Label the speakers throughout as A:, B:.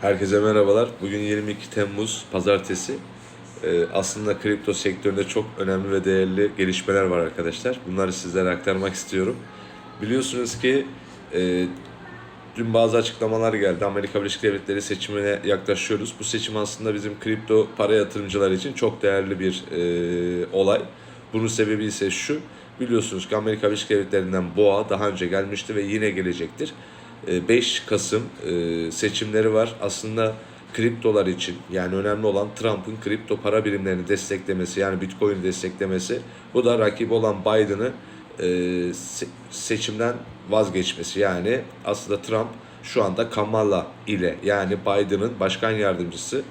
A: Herkese merhabalar. Bugün 22 Temmuz Pazartesi. Ee, aslında kripto sektöründe çok önemli ve değerli gelişmeler var arkadaşlar. Bunları sizlere aktarmak istiyorum. Biliyorsunuz ki e, dün bazı açıklamalar geldi. Amerika Birleşik Devletleri seçimine yaklaşıyoruz. Bu seçim aslında bizim kripto para yatırımcılar için çok değerli bir e, olay. Bunun sebebi ise şu. Biliyorsunuz ki Amerika Birleşik Devletleri'nden BOA daha önce gelmişti ve yine gelecektir. E, 5 Kasım e, seçimleri var. Aslında kriptolar için yani önemli olan Trump'ın kripto para birimlerini desteklemesi yani Bitcoin'i desteklemesi. Bu da rakibi olan Biden'ı e, se- seçimden vazgeçmesi. Yani aslında Trump şu anda Kamala ile yani Biden'ın başkan yardımcısı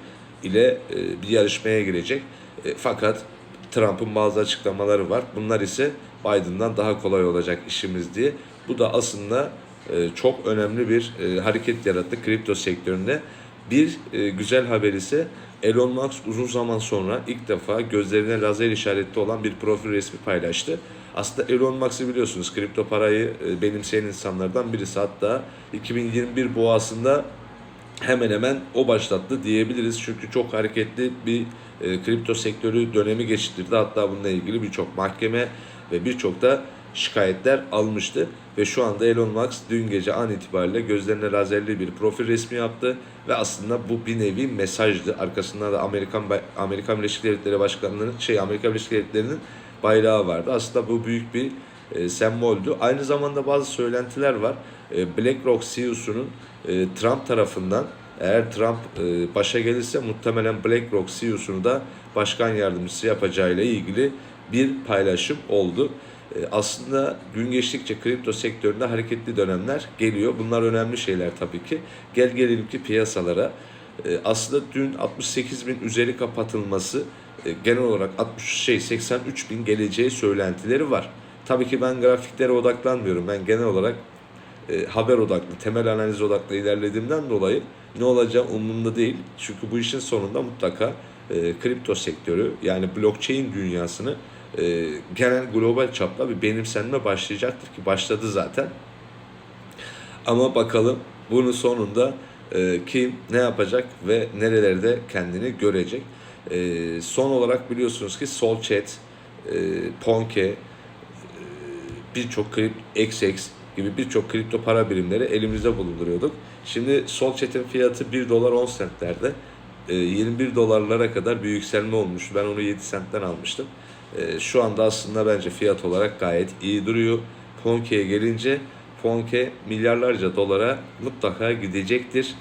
A: ile e, bir yarışmaya girecek. E, fakat Trump'ın bazı açıklamaları var. Bunlar ise Biden'dan daha kolay olacak işimiz diye. Bu da aslında e, çok önemli bir e, hareket yarattı kripto sektöründe. Bir e, güzel haber ise Elon Musk uzun zaman sonra ilk defa gözlerine lazer işaretli olan bir profil resmi paylaştı. Aslında Elon Musk'ı biliyorsunuz kripto parayı e, benimseyen insanlardan birisi. Hatta 2021 boğasında hemen hemen o başlattı diyebiliriz. Çünkü çok hareketli bir e, kripto sektörü dönemi geçirdi. Hatta bununla ilgili birçok mahkeme ve birçok da şikayetler almıştı. Ve şu anda Elon Musk dün gece an itibariyle gözlerine lazerli bir profil resmi yaptı. Ve aslında bu bir nevi mesajdı. Arkasında da Amerikan Amerikan Birleşik Devletleri Başkanlığı'nın şey Amerika Birleşik Devletleri'nin bayrağı vardı. Aslında bu büyük bir e, semboldü. Aynı zamanda bazı söylentiler var. E, BlackRock CEO'sunun e, Trump tarafından eğer Trump e, başa gelirse muhtemelen BlackRock CEO'sunu da başkan yardımcısı yapacağıyla ilgili bir paylaşım oldu. E, aslında gün geçtikçe kripto sektöründe hareketli dönemler geliyor. Bunlar önemli şeyler tabii ki. Gel gelelim ki piyasalara. E, aslında dün 68 bin üzeri kapatılması e, genel olarak 60 şey 83 bin geleceği söylentileri var. Tabii ki ben grafiklere odaklanmıyorum. Ben genel olarak e, haber odaklı, temel analiz odaklı ilerlediğimden dolayı ne olacağı umurumda değil. Çünkü bu işin sonunda mutlaka e, kripto sektörü yani blockchain dünyasını e, genel global çapta bir benimsenme başlayacaktır ki başladı zaten. Ama bakalım bunun sonunda e, kim ne yapacak ve nerelerde kendini görecek. E, son olarak biliyorsunuz ki Solchat, e, Ponke, e, birçok XX gibi birçok kripto para birimleri elimizde bulunduruyorduk. Şimdi Solchat'in fiyatı 1 dolar 10 centlerde. E, 21 dolarlara kadar bir yükselme olmuş. Ben onu 7 centten almıştım. E, şu anda aslında bence fiyat olarak gayet iyi duruyor. Ponke'ye gelince Ponke milyarlarca dolara mutlaka gidecektir.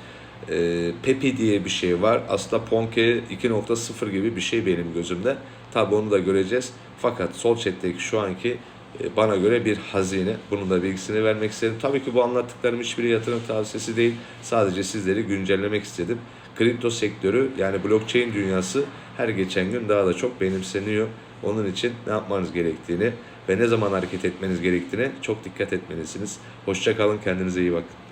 A: E, Pepi diye bir şey var. Aslında Ponke 2.0 gibi bir şey benim gözümde. Tabi onu da göreceğiz. Fakat Solchat'teki şu anki e, bana göre bir hazine. Bunun da bilgisini vermek istedim. Tabii ki bu anlattıklarım hiçbir yatırım tavsiyesi değil. Sadece sizleri güncellemek istedim. Kripto sektörü yani blockchain dünyası her geçen gün daha da çok benimseniyor. Onun için ne yapmanız gerektiğini ve ne zaman hareket etmeniz gerektiğine çok dikkat etmelisiniz. Hoşça kalın, kendinize iyi bakın.